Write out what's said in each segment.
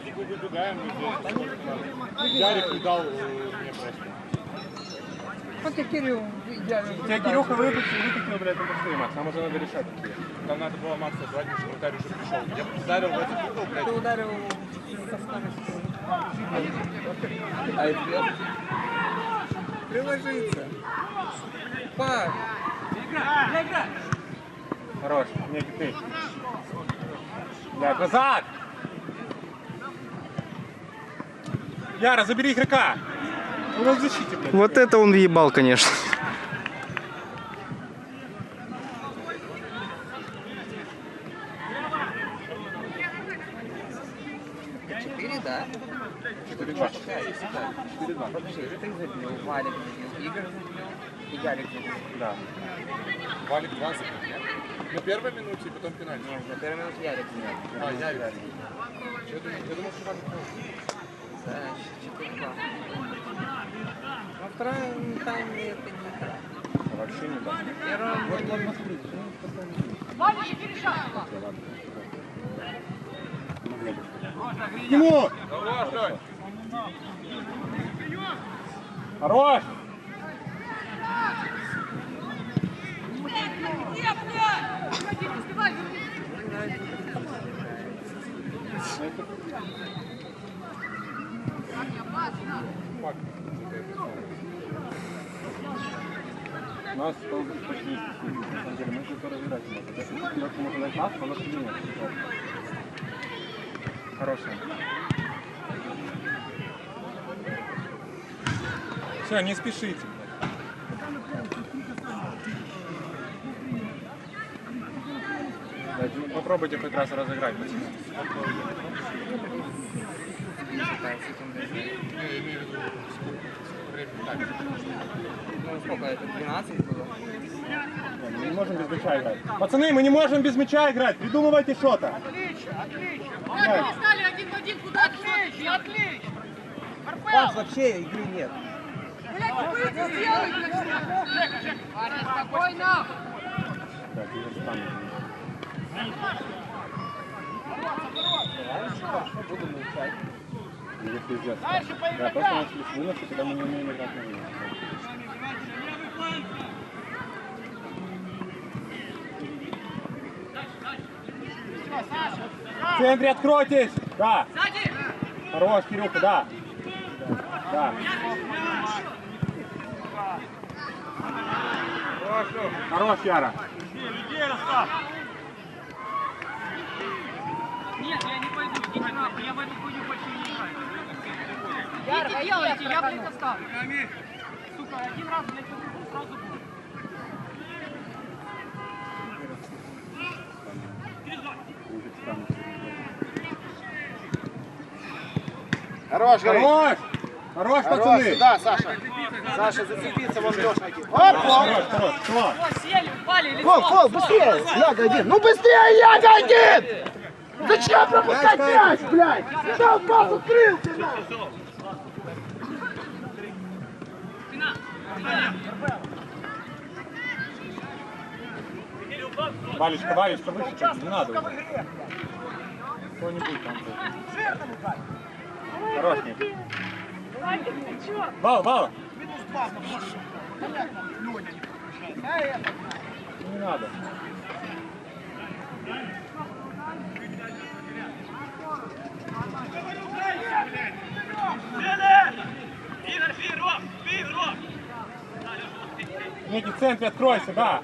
вроде бы выбегаем, здесь. Ярик не дал э, мне просто. Вот и Кирилл идеально. Тебя Кирюха вытащил, вытащил, блядь, на пустые, Макс. Нам уже надо решать. Там надо было Макса звать, потому что вратарь уже пришел. Я бы ударил в этот угол, блядь. Ты ударил со скоростью. А это Приложиться. Пак. Хорош, не ты. Блядь, назад! Яра, забери игрока! Он нас в защите, блядь. Вот это он въебал, конечно. Четыре, да? 4-2. Подожди, ты забил, Валик забил, Игорь забил, и Ярик забил. Да. Валик 2 забил, нет? На первой минуте и потом пенальти. Нет, на первой минуте Ярик забил. А, я Ярик. Я думал, что Валик Да, 4-2. Во втором тайме это не игра. Вообще не так. Вот, ну, посмотрите. Ну, глядишь. К нему! Хорош! Факт. Нас стол почти на самом деле, мы только разбирать дать нас. Все, не спешите. Попробуйте хоть раз разыграть. Пацаны. такая секунда. Я имею в виду, сколько времени так. Ну сколько это, 12 было? Мы не можем без мяча играть. Пацаны, мы не можем без мяча играть. Придумывайте что-то. Как они стали один в один куда Отлично, отлично. Пас вообще игры нет. Блядь, ну выйди, сделай, блядь. Парень, спокойно. Так, я встану. Буду молчать. Или пиздец. Дальше по Да, просто игрокам. начали с выноса, когда мы не умеем играть на вынос. В центре откройтесь! Да! Сзади. Хорош, Кирюха, да! Да. Хорош, Яра. Нет, я не пойду, идите нахуй, я в эту хуйню больше не играю. Идите делайте, я, блядь, оставлю. Сука, один раз, блядь, побегу, сразу будет. Хорош. Хорош! Хорош, пацаны! сюда, Саша. Саша, зацепиться, вон Леша один. Оп, Хорош, оп. хорош, сели, упали, лицо. Фол, фол, быстрее! Яга один! Ну быстрее, Яга один! Зачем пропускать мяч, блядь? Дал пас, открылся, нахуй! Валечка, Валечка, выше чуть, не надо. Кто-нибудь там. будет. Хорош, Ник. Вал, вал! Не надо. Ники, в центре откройся, да.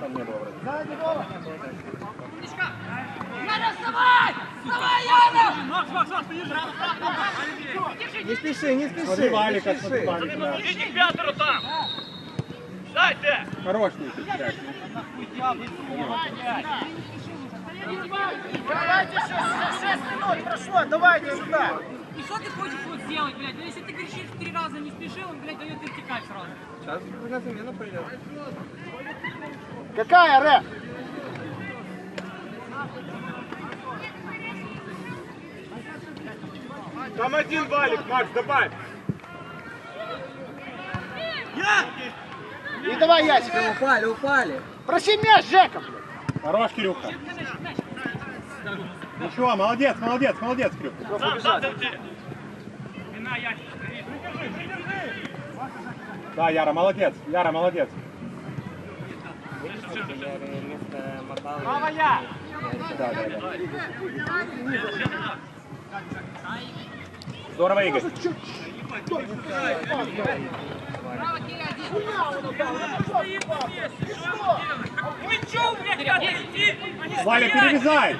Там не было вроде. Яна, вставай! Вставай, Яна! Не спеши, не Смотри, спеши. Не спеши. Валика. да. Иди к пятеру там! Дайте! Хорош, Ники, блядь. Давайте 6 минут прошло, давайте сюда! И что ты хочешь вот сделать, блядь? Ну если ты кричишь три раза не спеши, он, блядь, дает вертикаль сразу. Сейчас на замену пойдет. Какая, Рэп? Там один валик, Макс, добавь. И давай ясик. Да, э, упали, упали. Проси мяч, Жека, блядь. Хорош, Кирюха. Ничего, молодец, молодец, молодец, Крюк. Сам, сам, Вина, ясик. Ну, да, Яра, молодец, Яра, молодец. Мама, я! Да, да, да. Здорово, Игорь. Право, Кирилл. Валя, перевязай!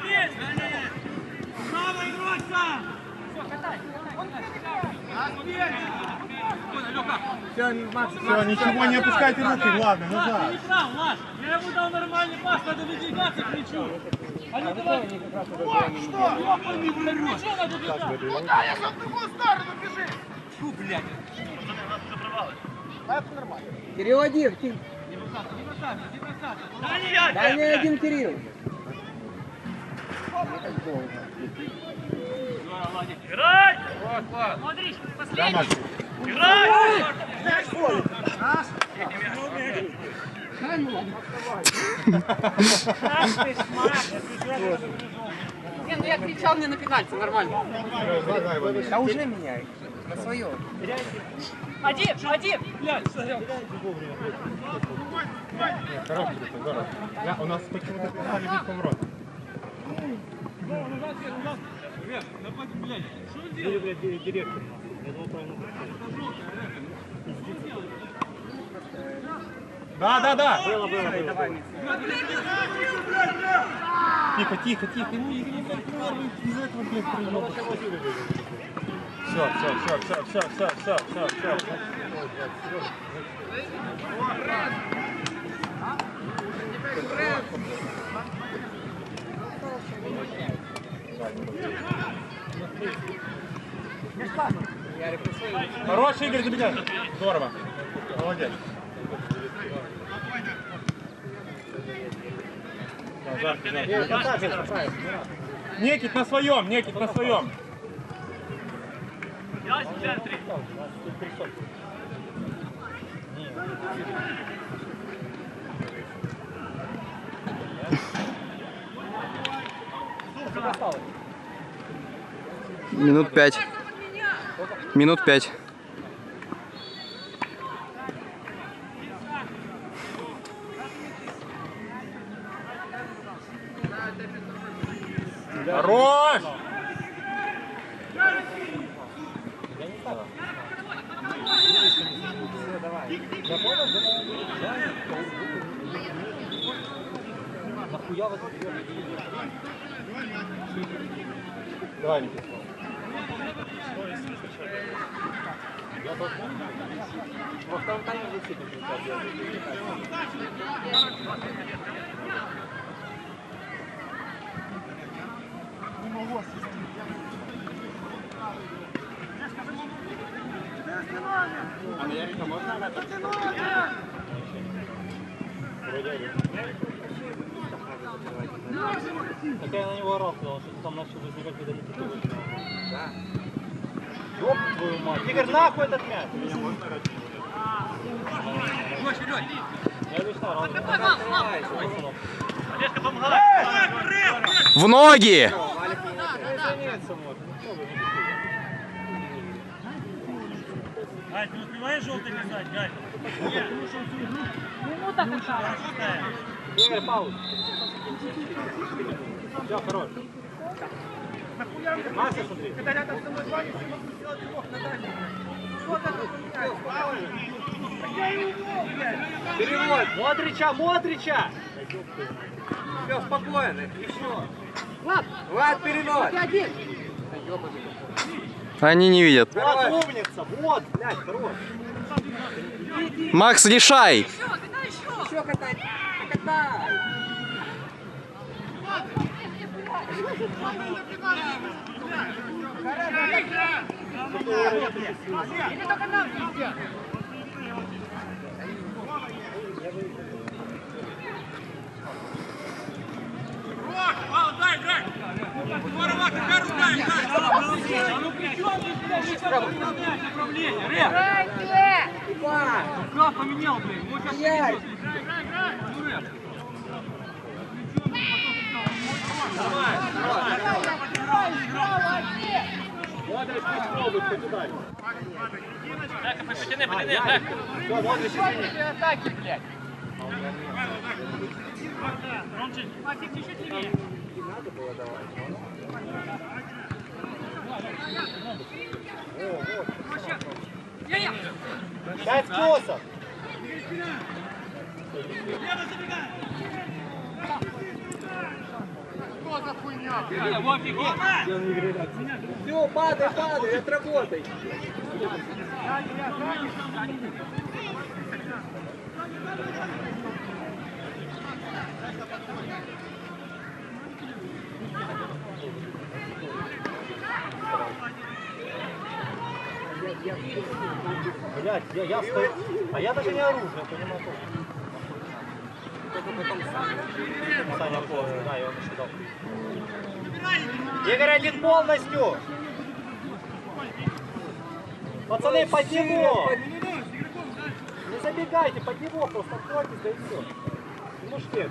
Право, Игроса! Все, ничего, не опускайте руки, ладно, ну назад. Я ему дал нормальный пас, надо выдвигаться к мячу. Они давай... Вот что! Лопами, блядь! Мячу надо выдвигаться! Куда я, чтоб в другую сторону бежит? Фу, блядь! Пацаны, у нас уже провалочка нормально. Кирилл один. Ки- Не бросаться, не бросаться, не бросаться. Дальний один Кирилл. Играй! Смотри, Да, последний. Макс. Играй! Не, ну я кричал не на пенальти, нормально. Да уже меняй. На свое. Один, один. Блядь, смотрел. Хорош, Кирюха, здорово. Я- У нас почему-то писали без поворота. Да, да, да. Было, было, было. Тихо, тихо, тихо. Ну, не первый из этого, блядь, приема. Все, все, все, все, все, все, все, все, все. Хороший Игорь Забегай. Здорово. Молодец. Некит на своем, Некит на своем. Минут пять. Минут пять. Хорош! Давай, Давай Никита. Во втором тайме защита Не могу ассистировать. А на Ярика можно? Вроде так я на него орал, сказал, что там начал возникать, когда не Да. Ёб твою мать. Игорь, нахуй этот мяч. Я весь орал. Олежка, помогай! В ноги! Галь, ты успеваешь желтый лизать, Галь? Минута какая? Игорь, пауза. Все, хорош. Мася, смотри. Перевод. Модрича, Модрича. Все, спокойно. И все. Влад. Влад, перевод. Один. Они не видят. Вот, умница, вот, блядь, хорош. Макс, решай! Еще, когда еще? Еще когда? А когда? Поменял, блин. Мы как-то Потяни, потяни, так. Все, Модрич, извини. атаки, блядь. Максим, чуть-чуть левее. Я-я. Пять косов. Э, вот Все, падай, падай, отработай. Блять, я, я стою. А я даже не оружие, понимаю. Саня поздно, да, я его насчитал. Игорь один полностью. Пацаны, под него! Не забегайте, под него просто откройтесь, да и все. Не можете.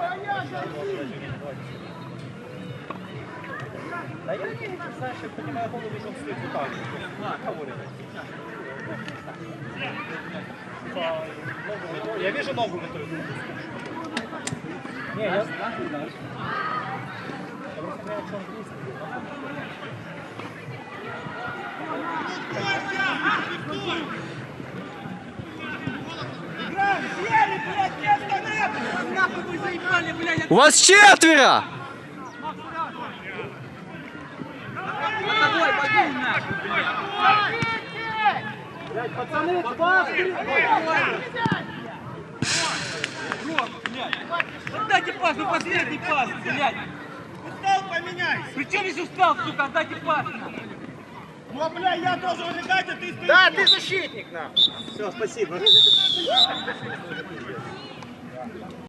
Парни. Да я не знаешь, я понимаю, голову он стоит вот так. Кого Я вижу ногу в эту. Не, я... Я просто понимаю, что он близко. Вы заебали, блядь! У вас четверо! Отдайте пас, ну последний пас, блядь! Устал поменяй! Причем здесь устал, сука, отдайте пас! Ну, а, бля, я должен убегать, а ты стоишь. Да, ты защитник нам. Все, спасибо.